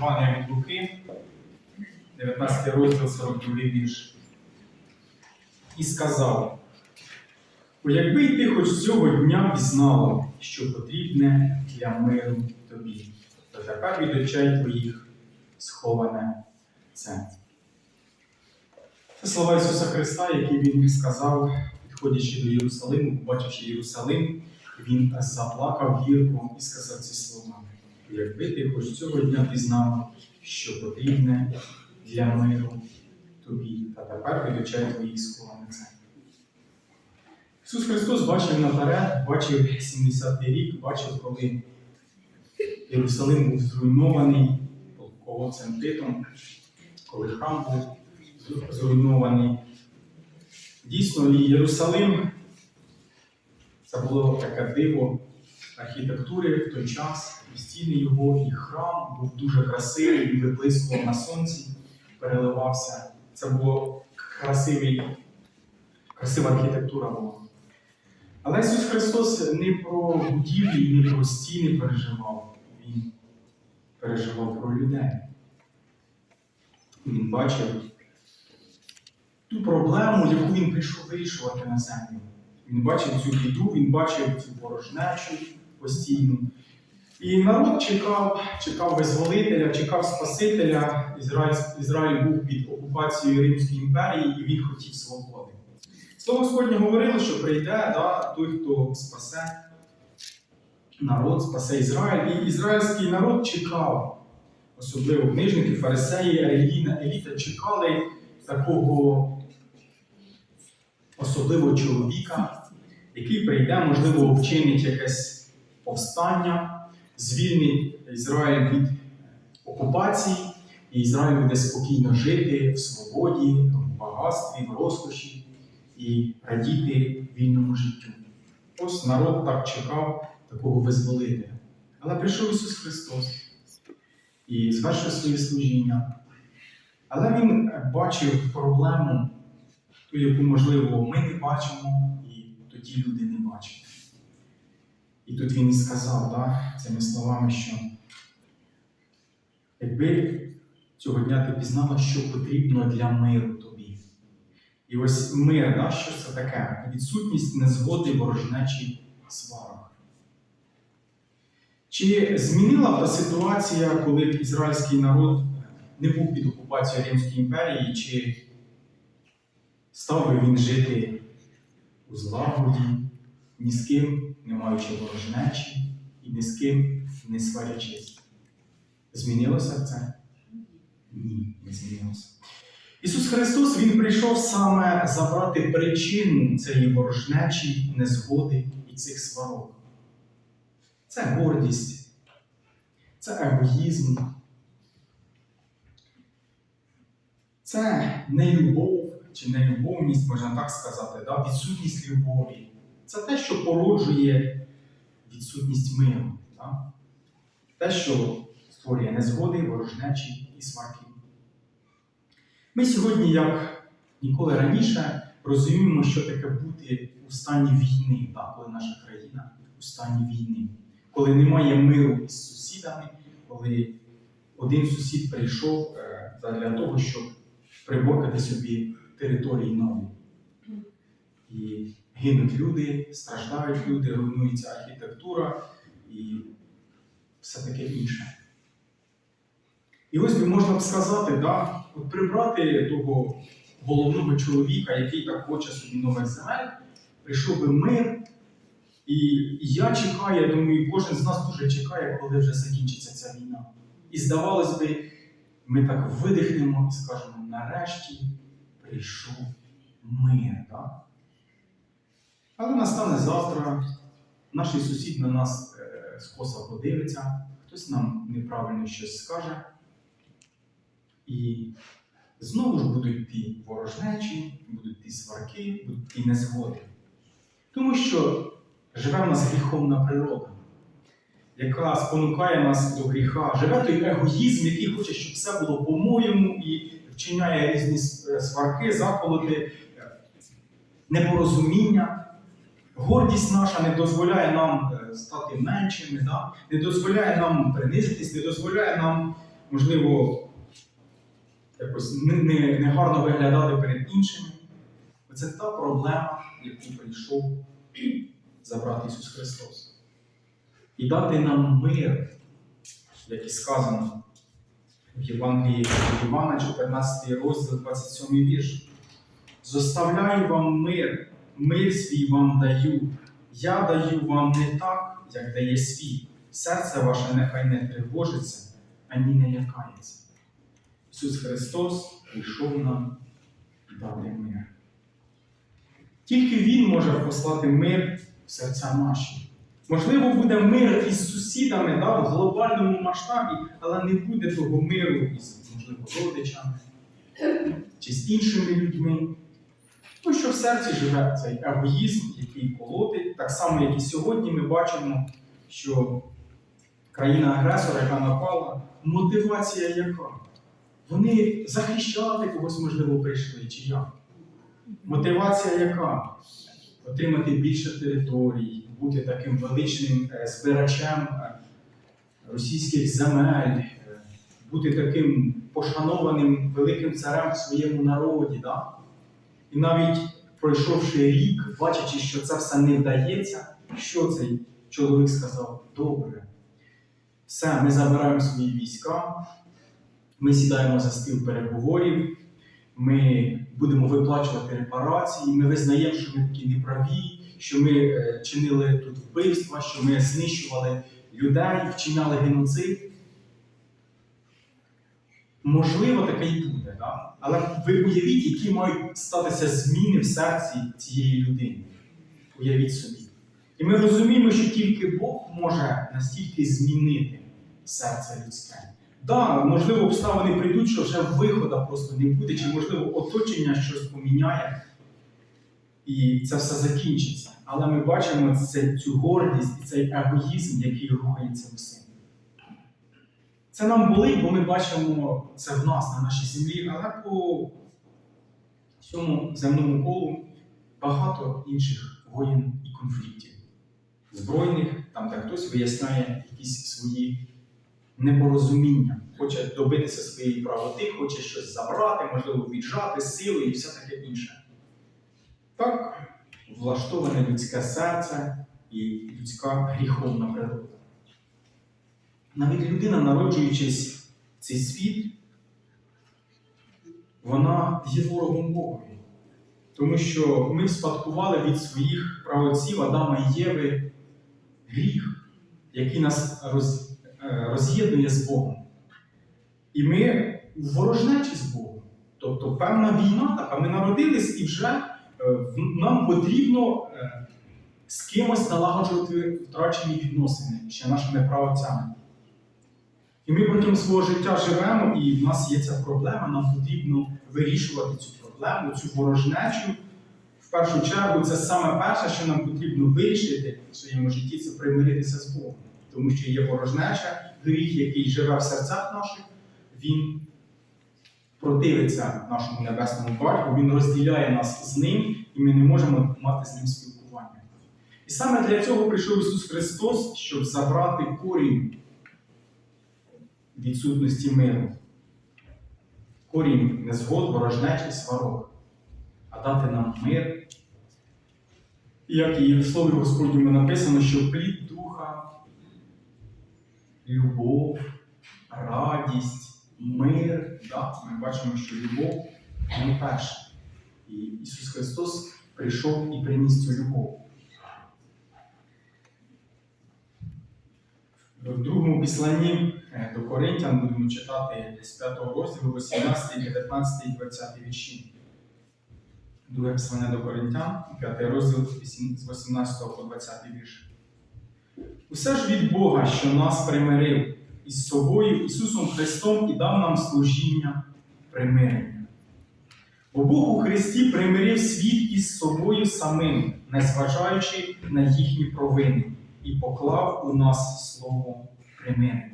Євангелія від Луки, 19 розділ 42 вірш. І сказав: «О, якби й ти хоч цього дня пізнала, що потрібне для миру тобі, то тепер від очей твоїх сховане це. Це слова Ісуса Христа, які Він сказав, підходячи до Єрусалиму, побачивши Єрусалим, Він заплакав гірко і сказав ці слова. Якби ти хоч цього дня пізнала, що потрібне для миру тобі, та тепер очей твоїх сховане це. Ісус Христос бачив наперед, бачив 70-й рік, бачив, коли Єрусалим був зруйнований полководцем Титом, коли храм був зруйнований. Дійсно, і Єрусалим це було таке диво архітектури в той час, стіни його, і храм був дуже красивий, він виблискував на сонці, переливався. Це було красивий, красива архітектура була. Але Ісус Христос не про будівлі, не про стіни переживав. Він переживав про людей. Він бачив ту проблему, яку він прийшов вирішувати на землю. Він бачив цю біду, він бачив цю порожнечу постійну. І народ чекав, чекав визволителя, чекав Спасителя. Ізраїль, Ізраїль був під окупацією Римської імперії, і він хотів свободи. Слово Господнє говорило, що прийде да, той, хто спасе народ, спасе Ізраїль. І ізраїльський народ чекав, особливо книжники, фарисеї, релігійна еліта чекали такого особливого чоловіка, який прийде, можливо, вчинить якесь повстання, звільнить Ізраїль від окупації, і Ізраїль буде спокійно жити в свободі, в багатстві, в розкоші і радіти вільному життю. Ось народ так чекав такого визволителя. Але прийшов Ісус Христос і звершив своє служіння. Але Він бачив проблему, ту, яку, можливо, ми не бачимо, і тоді люди не бачать. І тут він і сказав да, цими словами, що якби цього дня ти пізнала, що потрібно для миру тобі. І ось мир, да, що це таке? Відсутність незгоди, ворожнечі, сварок. Чи змінила та ситуація, коли б ізраїльський народ не був під окупацією Римської імперії, чи став би він жити у злагоді, ні з ким не маючи ворожнечі і ні з ким не сварячись? Змінилося це? Ні, не змінилося. Ісус Христос Він прийшов саме забрати причину цієї ворожнечі, незгоди і цих сварок. Це гордість, це егоїзм, це нелюбов чи нелюбовність, можна так сказати, да? відсутність любові. Це те, що породжує відсутність миру. Да? Те, що створює незгоди, ворожнечі і сварки. Ми сьогодні, як ніколи раніше, розуміємо, що таке бути у стані війни, так, коли наша країна у стані війни, коли немає миру із сусідами, коли один сусід прийшов е, для того, щоб приборкати собі території нові. І гинуть люди, страждають люди, руйнується архітектура і все таке інше. І ось би можна б сказати, да, от прибрати того головного чоловіка, який так хоче собі нових земель, прийшов би мир. І я чекаю, я думаю, кожен з нас дуже чекає, коли вже закінчиться ця війна. І здавалось би, ми так видихнемо і скажемо, нарешті прийшов мир. Да? Але настане завтра, наш сусід на нас е, скоса подивиться, хтось нам неправильно щось скаже. І знову ж будуть йти ворожнечі, будуть йти сварки, будуть йти незгоди. Тому що живе в нас гріховна природа, яка спонукає нас до гріха. Живе той егоїзм, який хоче, щоб все було по-моєму, і вчиняє різні сварки, заколоти, непорозуміння. Гордість наша не дозволяє нам е, стати меншими, да? не дозволяє нам принизитись, не дозволяє нам можливо, якось не, не, не виглядати перед іншими. Це та проблема, яку прийшов забрати Ісус Христос. І дати нам мир, як і сказано в Євангелії Івана, 14 розділ, 27 вірш. Зоставляю вам мир, мир свій вам даю. Я даю вам не так, як дає світ. Серце ваше нехай не тривожиться, ані не лякається. Ісус Христос прийшов нам дати мир. Тільки Він може послати мир в серця наші. Можливо, буде мир із сусідами да, в глобальному масштабі, але не буде того миру із, можливо, родичами чи з іншими людьми. Тому що в серці живе цей егоїзм, який колотить, так само, як і сьогодні ми бачимо, що країна-агресор, яка напала, мотивація яка? Вони захищати когось, можливо, прийшли, чи як? Мотивація яка? Отримати більше територій, бути таким величним е, збирачем е, російських земель, е, бути таким пошанованим великим царем в своєму народі. Да? І навіть пройшовши рік, бачачи, що це все не вдається, що цей чоловік сказав? Добре. Все, ми забираємо свої війська, ми сідаємо за стіл переговорів, ми будемо виплачувати репарації, ми визнаємо, що ми такі неправі, що ми е, чинили тут вбивства, що ми знищували людей, вчиняли геноцид. Можливо, таке і буде, да? але ви уявіть, які мають статися зміни в серці цієї людини. Уявіть собі. І ми розуміємо, що тільки Бог може настільки змінити серце людське. Да, можливо, обставини прийдуть, що вже виходу просто не буде, чи, можливо, оточення щось поміняє, і це все закінчиться. Але ми бачимо це, цю гордість і цей егоїзм, який рухається всім. Це нам болить, бо ми бачимо це в нас, на нашій землі, але по цьому земному колу багато інших воєн і конфліктів. Збройних, там, де хтось виясняє якісь свої непорозуміння, хоче добитися своєї правоти, хоче щось забрати, можливо, віджати силою і все таке інше. Так влаштоване людське серце і людська гріховна природа. Навіть людина, народжуючись в цей світ, вона є ворогом Богові. Тому що ми спадкували від своїх праотців Адама і Єви гріх, який нас роз, е, роз'єднує з Богом. І ми ворожнечі з Богом. Тобто певна війна така, ми народились і вже е, нам потрібно е, з кимось налагоджувати втрачені відносини ще нашими праотцями. І ми протягом свого життя живемо, і в нас є ця проблема, нам потрібно вирішувати цю проблему, цю ворожнечу. В першу чергу, це саме перше, що нам потрібно вирішити в своєму житті, це примиритися з Богом. Тому що є ворожнеча, гріх, який живе в серцях наших, він противиться нашому небесному батьку, він розділяє нас з ним, і ми не можемо мати з ним спілкування. І саме для цього прийшов Ісус Христос, щоб забрати корінь відсутності миру, корінь незгод, ворожнеч і сварок, а дати нам мир. Як і в Слові Господньому написано, що плід духа, любов, радість, мир. Да, ми бачимо, що любов найперше. І Ісус Христос прийшов і приніс цю любов. В другому післанні е, до Коринтян будемо читати з 5 розділу 18, 19 і 20 вірші. Друге післання до Коринтян, 5 розділ з 18 по 20 вірш. Усе ж від Бога, що нас примирив із собою, Ісусом Христом і дав нам служіння примирення. Бо Бог у Христі примирив світ із собою самим, незважаючи на їхні провини, і поклав у нас слово примирення.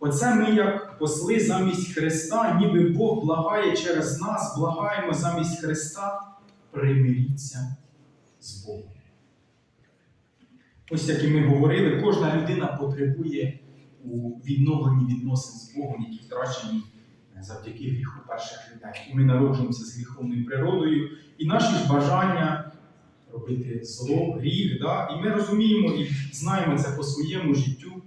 Оце ми, як посли замість Христа, ніби Бог благає через нас, благаємо замість Христа, примиріться з Богом. Ось як і ми говорили, кожна людина потребує у відновленні відносин з Богом, які втрачені е, завдяки гріху перших людей. І ми народжуємося з гріховною природою, і наші ж бажання робити зло, гріх. Да? І ми розуміємо і знаємо це по своєму життю,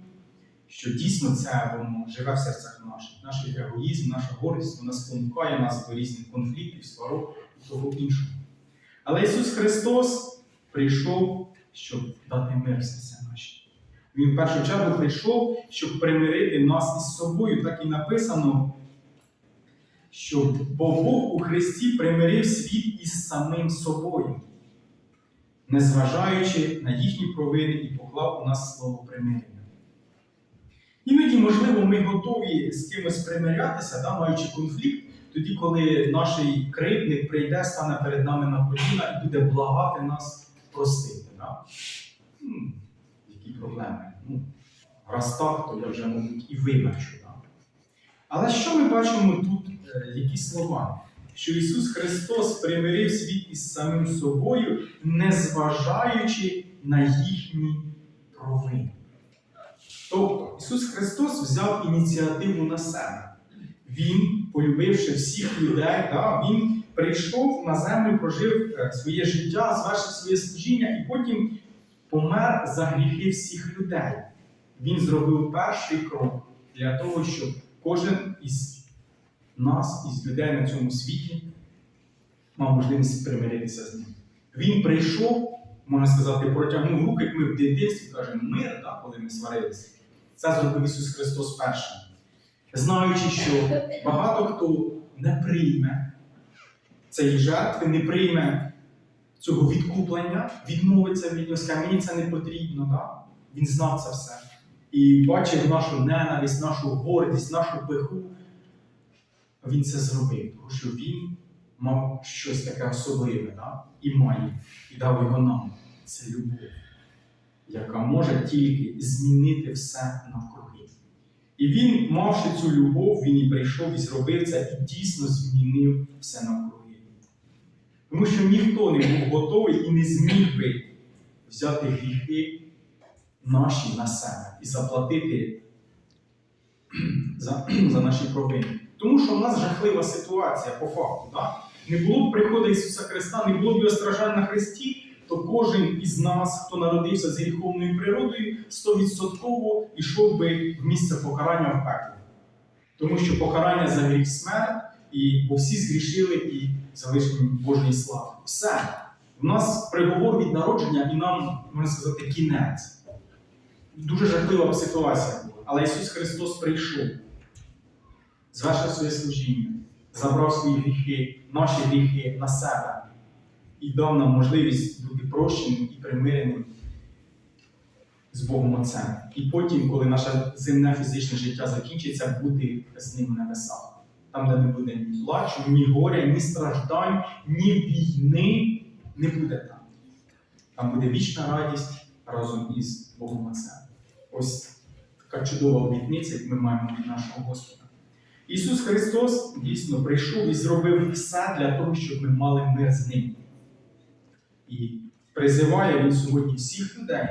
що дійсно це воно живе в серцях наших. Наш егоїзм, наша гордість, вона спонукає нас до різних конфліктів, сварок і того іншого. Але Ісус Христос прийшов, щоб дати мир серця наші. Він в першу чергу прийшов, щоб примирити нас із собою. Так і написано, що бо Бог у Христі примирив світ із самим собою, незважаючи на їхні провини і поклав у нас слово примирення. Іноді, можливо, ми готові з кимось примирятися, да, маючи конфлікт, тоді, коли наш кривдник прийде, стане перед нами на коліна і буде благати нас простити. Да? М, Які проблеми? Ну, раз так, то я вже, мабуть, і вибачу. Да? Але що ми бачимо тут, е, які слова? Що Ісус Христос примирив світ із самим собою, незважаючи на їхні провини. Тобто Ісус Христос взяв ініціативу на себе. Він, полюбивши всіх людей, да, Він прийшов на землю, прожив е, своє життя, звершив своє служіння і потім помер за гріхи всіх людей. Він зробив перший крок для того, щоб кожен із нас, із людей на цьому світі, мав можливість примиритися з ним. Він прийшов, можна сказати, протягнув руки, як ми в дитинстві кажемо мир, да, коли ми сварилися. Це зробив Ісус Христос першим. Знаючи, що багато хто не прийме цієї жертви, не прийме цього відкуплення, відмовиться від нього, скаже, мені це не потрібно. Да? Він знав це все. І бачив нашу ненависть, нашу гордість, нашу пиху. Він це зробив, тому що він мав щось таке особливе да? і має, і дав його нам. Це любов, яка може тільки змінити все навкруги. І він, мавши цю любов, він і прийшов і зробив це, і дійсно змінив все навкруги. Тому що ніхто не був готовий і не зміг би взяти гріхи наші на себе і заплатити за, за наші провини. Тому що в нас жахлива ситуація по факту. Да? Не було б приходу Ісуса Христа, не було б його страждань на Христі, то кожен із нас, хто народився з гріховною природою, стовідсотково йшов би в місце покарання в пеклі. Тому що покарання за гріх смерть, і бо всі згрішили і залишені Божої слави. Все. У нас приговор від народження, і нам, можна сказати, кінець. Дуже жахлива ситуація була. Але Ісус Христос прийшов, звершив своє служіння, забрав свої гріхи, наші гріхи на себе і дав нам можливість бути прощеним і примиреним з Богом Отцем. І потім, коли наше земне фізичне життя закінчиться, бути з ним в небесах. Там, де не буде ні плачу, ні горя, ні страждань, ні війни, не буде там. Там буде вічна радість разом із Богом Отцем. Ось така чудова обітниця, як ми маємо від нашого Господа. Ісус Христос дійсно прийшов і зробив все для того, щоб ми мали мир з Ним. І призиває Він сьогодні всіх людей.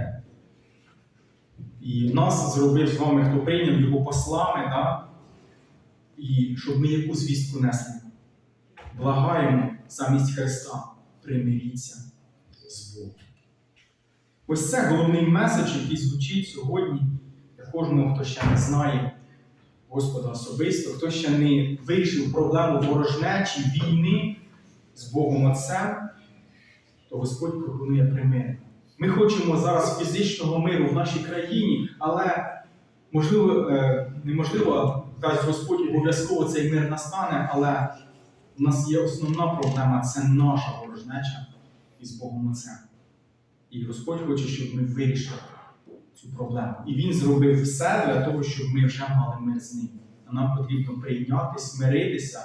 І нас зробив з вами, хто прийняв його послами, да? і щоб ми яку звістку несли. Благаємо замість Христа, примиріться з Богом. Ось це головний меседж, який звучить сьогодні для кожного, хто ще не знає Господа особисто, хто ще не вирішив проблему ворожнечі, війни з Богом Отцем, то Господь пропонує примирення. Ми хочемо зараз фізичного миру в нашій країні, але можливо, е, неможливо, дасть Господь обов'язково цей мир настане, але в нас є основна проблема це наша ворожнеча із Богом Отцем. І Господь хоче, щоб ми вирішили цю проблему. І Він зробив все для того, щоб ми вже мали мир з ним. А нам потрібно прийняти, смиритися,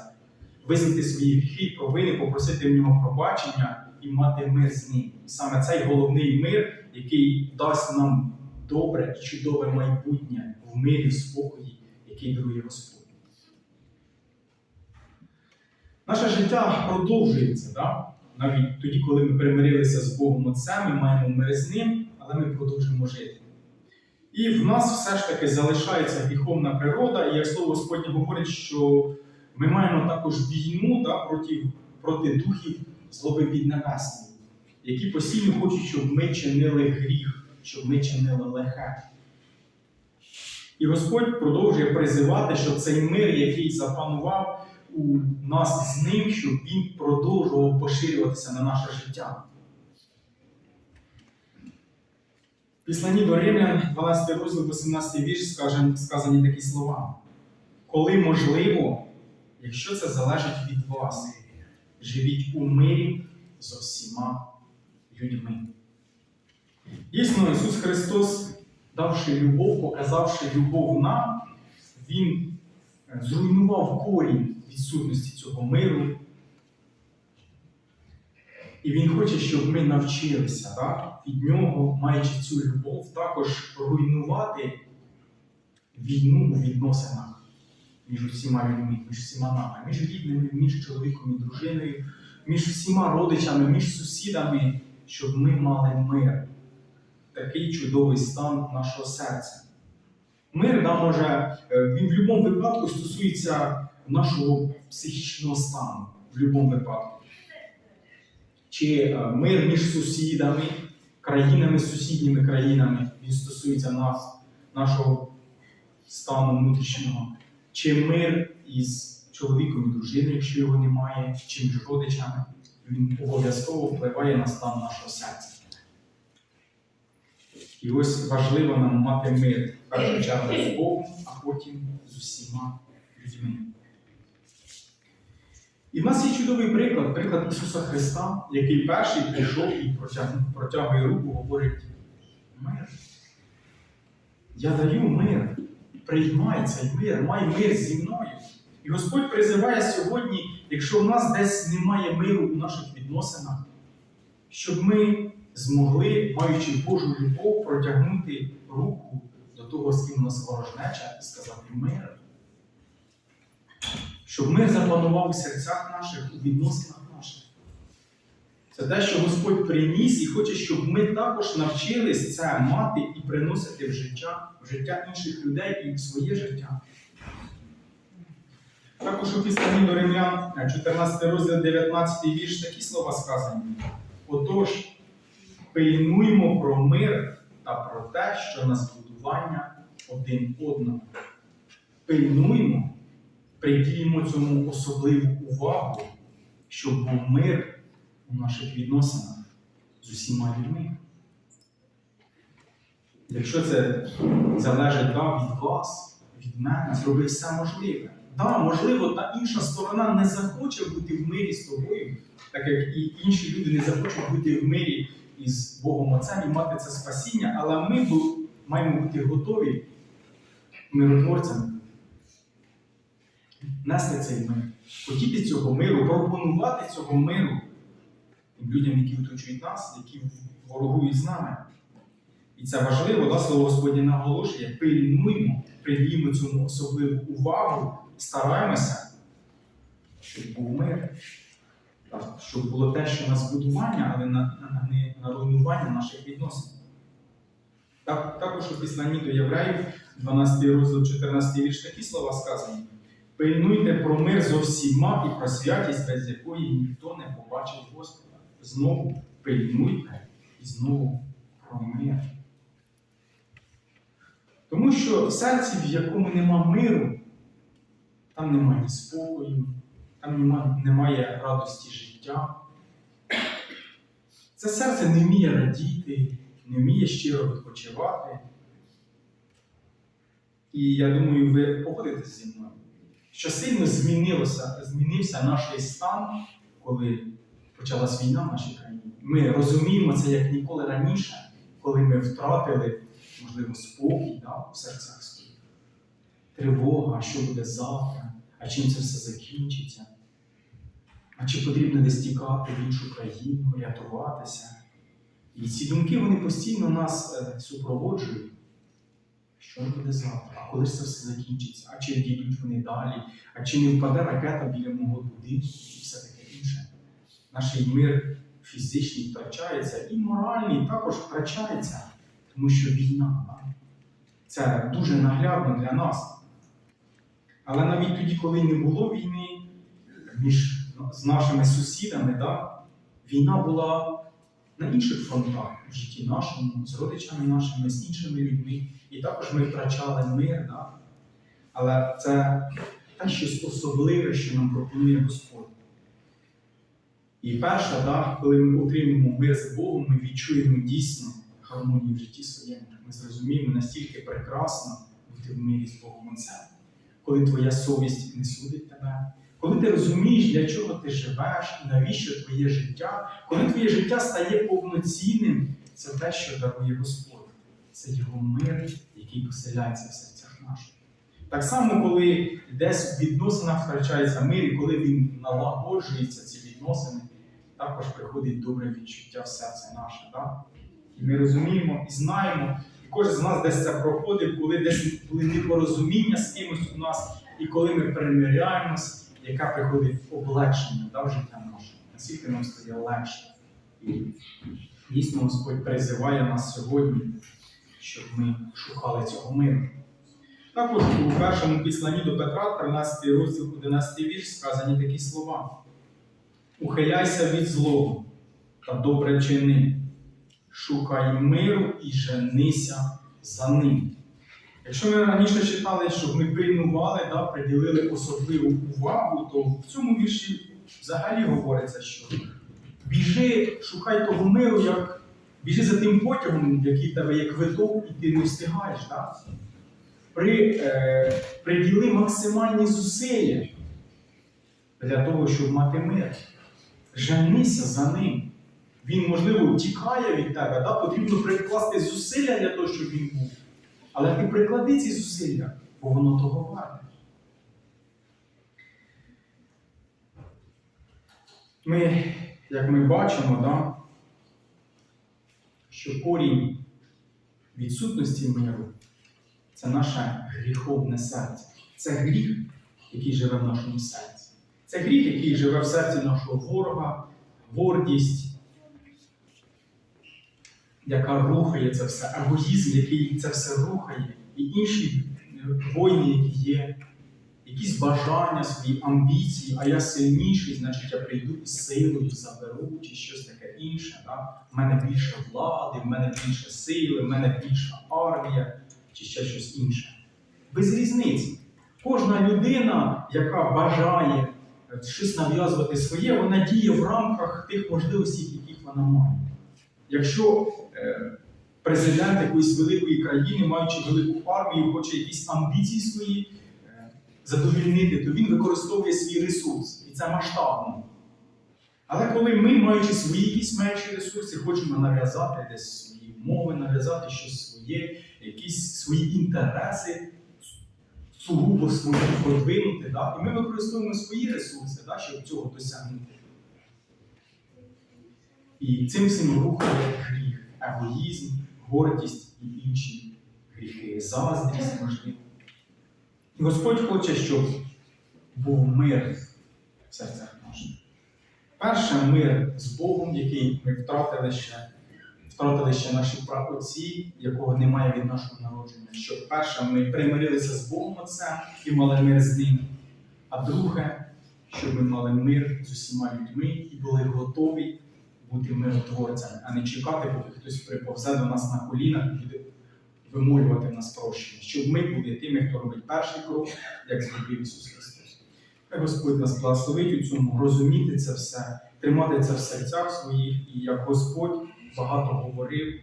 визнати свої гріхи, провини, попросити в нього пробачення і мати мир з ним. І саме цей головний мир, який дасть нам добре і чудове майбутнє в мирі, в спокої, який дарує Господь. Наше життя продовжується, да? навіть тоді, коли ми примирилися з Богом Отцем, ми маємо мир з ним, але ми продовжуємо жити. І в нас все ж таки залишається гріховна природа, і як слово Господнє говорить, що ми маємо також війну да, проти, проти духів злоби піднебесної, які постійно хочуть, щоб ми чинили гріх, щоб ми чинили лихе. І Господь продовжує призивати, що цей мир, який запанував у нас з ним, щоб він продовжував поширюватися на наше життя. В Післанні до Римлян, 12 розділ, 18 вірш, сказані такі слова. Коли можливо, якщо це залежить від вас, живіть у мирі з усіма людьми. Дійсно, Ісус Христос, давши любов, показавши любов нам, Він е, зруйнував корінь відсутності цього миру. І Він хоче, щоб ми навчилися так, від нього, маючи цю любов, також руйнувати війну у відносинах між усіма людьми, між всіма нами, між рідними, між чоловіком і дружиною, між всіма родичами, між сусідами, щоб ми мали мир. Такий чудовий стан нашого серця. Мир да, може, е, він в будь-якому випадку стосується нашого психічного стану, в будь-якому випадку. Чи е, мир між сусідами, країнами, сусідніми країнами, він стосується нас, нашого стану внутрішнього, чи мир із чоловіком і дружиною, якщо його немає, чи між родичами, він обов'язково впливає на стан нашого серця. І ось важливо нам мати мир в першу чергу з Богом, а потім з усіма людьми. І в нас є чудовий приклад, приклад Ісуса Христа, який перший прийшов і протягує, руку, говорить: мир. Я даю мир, приймай цей мир, май мир зі мною. І Господь призиває сьогодні, якщо в нас десь немає миру у наших відносинах, щоб ми змогли, маючи Божу любов, протягнути руку до того, з ким у нас ворожнеча, і сказати мир. Щоб мир запанував у серцях наших, у відносинах наших. Це те, що Господь приніс і хоче, щоб ми також навчились це мати і приносити в життя, в життя інших людей і в своє життя. Також у післанні до Римлян, 14 розділ 19 вірш, такі слова сказані. Отож, пильнуймо про мир та про те, що на збудування один одного. Пильнуймо, придіємо цьому особливу увагу, щоб був мир у наших відносинах з усіма людьми. Якщо це залежить да, від вас, від мене, зроби все можливе. Да, можливо, та інша сторона не захоче бути в мирі з тобою, так як і інші люди не захочуть бути в мирі із Богом Отцем і мати це спасіння, але ми маємо бути готові миротворцями. Нести цей мир, хотіти цього миру, пропонувати цього миру тим людям, які оточують нас, які ворогують з нами. І це важливо, да, слово Господнє наголошує, пильнуймо, придіємо цьому особливу увагу, стараємося, щоб був мир. Так, щоб було те, що на збудування, але на, на, не на руйнування наших відносин. Так, також у післанні до євреїв, 12 розділ, 14 вірш, такі слова сказані. Пильнуйте про мир зо всіма і про святість, без якої ніхто не побачив Господа. Знову пильнуйте і знову про мир. Тому що в серці, в якому нема миру, там немає спокою, там нема- немає радості життя. Це серце не вміє радіти, не вміє щиро відпочивати. І я думаю, ви погодитесь зі мною, що сильно змінилося, змінився наш стан, коли почалась війна в нашій країні. Ми розуміємо це як ніколи раніше, коли ми втратили, можливо, спокій да, в серцях своїх. Тривога, що буде завтра, а чим це все закінчиться. А чи потрібно десь тікати в іншу країну, рятуватися? І ці думки вони постійно нас е, супроводжують. Що буде завтра? А коли ж це все закінчиться? А чи дійдуть вони далі? А чи не впаде ракета біля мого будинку і все таке інше? Наш мир фізичний втрачається, і моральний також втрачається, тому що війна. Це дуже наглядно для нас. Але навіть тоді, коли не було війни між з нашими сусідами, да, війна була на інших фронтах в житті нашому, з родичами нашими, з іншими людьми. І також ми втрачали мир. Да? Але це те щось особливе, що нам пропонує Господь. І перше, да, коли ми отримуємо мир з Богом, ми відчуємо дійсно гармонію в житті своєму. Ми зрозуміємо настільки прекрасно бути в мирі з Богом Отцем, коли твоя совість не судить тебе, коли ти розумієш, для чого ти живеш і навіщо твоє життя, коли твоє життя стає повноцінним, це те, що дарує Господь. Це його мир, який поселяється в серцях наших. Так само, коли десь в відносинах втрачається мир, і коли він налагоджується, ці відносини, також приходить добре відчуття в серце наше. Да? І ми розуміємо і знаємо, і кожен з нас десь це проходив, коли десь були непорозуміння з кимось у нас, і коли ми перемиряємось, яке приходить облегшення да, в життя наше. Наскільки нам стає легше. І дійсно Господь призиває нас сьогодні, щоб ми шукали цього миру. Також у першому післанні до Петра, 13 розділ, 11 вірш, сказані такі слова. Ухиляйся від злого та добре чини, шукай миру і женися за ним. Якщо ми раніше читали, щоб ми пильнували, да, приділили особливу увагу, то в цьому вірші взагалі говориться, що біжи, шукай того миру, як біжи за тим потягом, який тебе є квиток, і ти не встигаєш. Да? При, е, приділи максимальні зусилля для того, щоб мати мир. Женися за ним. Він, можливо, тікає від тебе, да? потрібно прикласти зусилля для того, щоб він був. Але ти приклади ці зусилля, бо воно того варте. Ми, як ми бачимо, да, що корінь відсутності миру це наше гріховне серце. Це гріх, який живе в нашому серці. Це гріх, який живе в серці нашого ворога, гордість, яка рухає це все, егоїзм, який це все рухає, і інші воїни, які є, якісь бажання, свої амбіції, а я сильніший, значить я прийду і силою заберу, чи щось таке інше. Да? В мене більше влади, в мене більше сили, в мене більша армія, чи ще щось інше. Без різниці. Кожна людина, яка бажає е, щось нав'язувати своє, вона діє в рамках тих можливостей, яких вона має. Якщо е, президент якоїсь великої країни, маючи велику армію, хоче якісь амбіції свої е, задовільнити, то він використовує свій ресурс. І це масштабно. Але коли ми, маючи свої якісь менші ресурси, хочемо нав'язати десь свої мови, нав'язати щось своє, якісь свої інтереси, сугубо свої продвинути, да? і ми використовуємо свої ресурси, да, щоб цього досягнути. І цим всім рухає гріх, егоїзм, гордість і інші гріхи, заздрість, можливо. І Господь хоче, щоб був мир в серцях наших. Перше мир з Богом, який ми втратили ще, втратили ще наші праотці, якого немає від нашого народження. Що перше, ми примирилися з Богом Отцем і мали мир з ним. А друге, щоб ми мали мир з усіма людьми і були готові бути миротворцями, а не чекати, поки хтось приповзе до нас на колінах і буде вимолювати нас прощення. Щоб ми були тими, хто робить перший крок, як зробив Ісус Христос. Хай Господь нас благословить у цьому, розуміти це все, тримати це в серцях своїх, і як Господь багато говорив,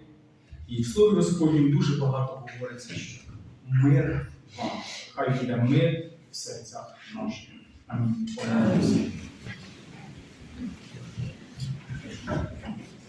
і в Слові Господнім дуже багато говориться, що мир вам. Хай буде мир в серцях наших. Амінь.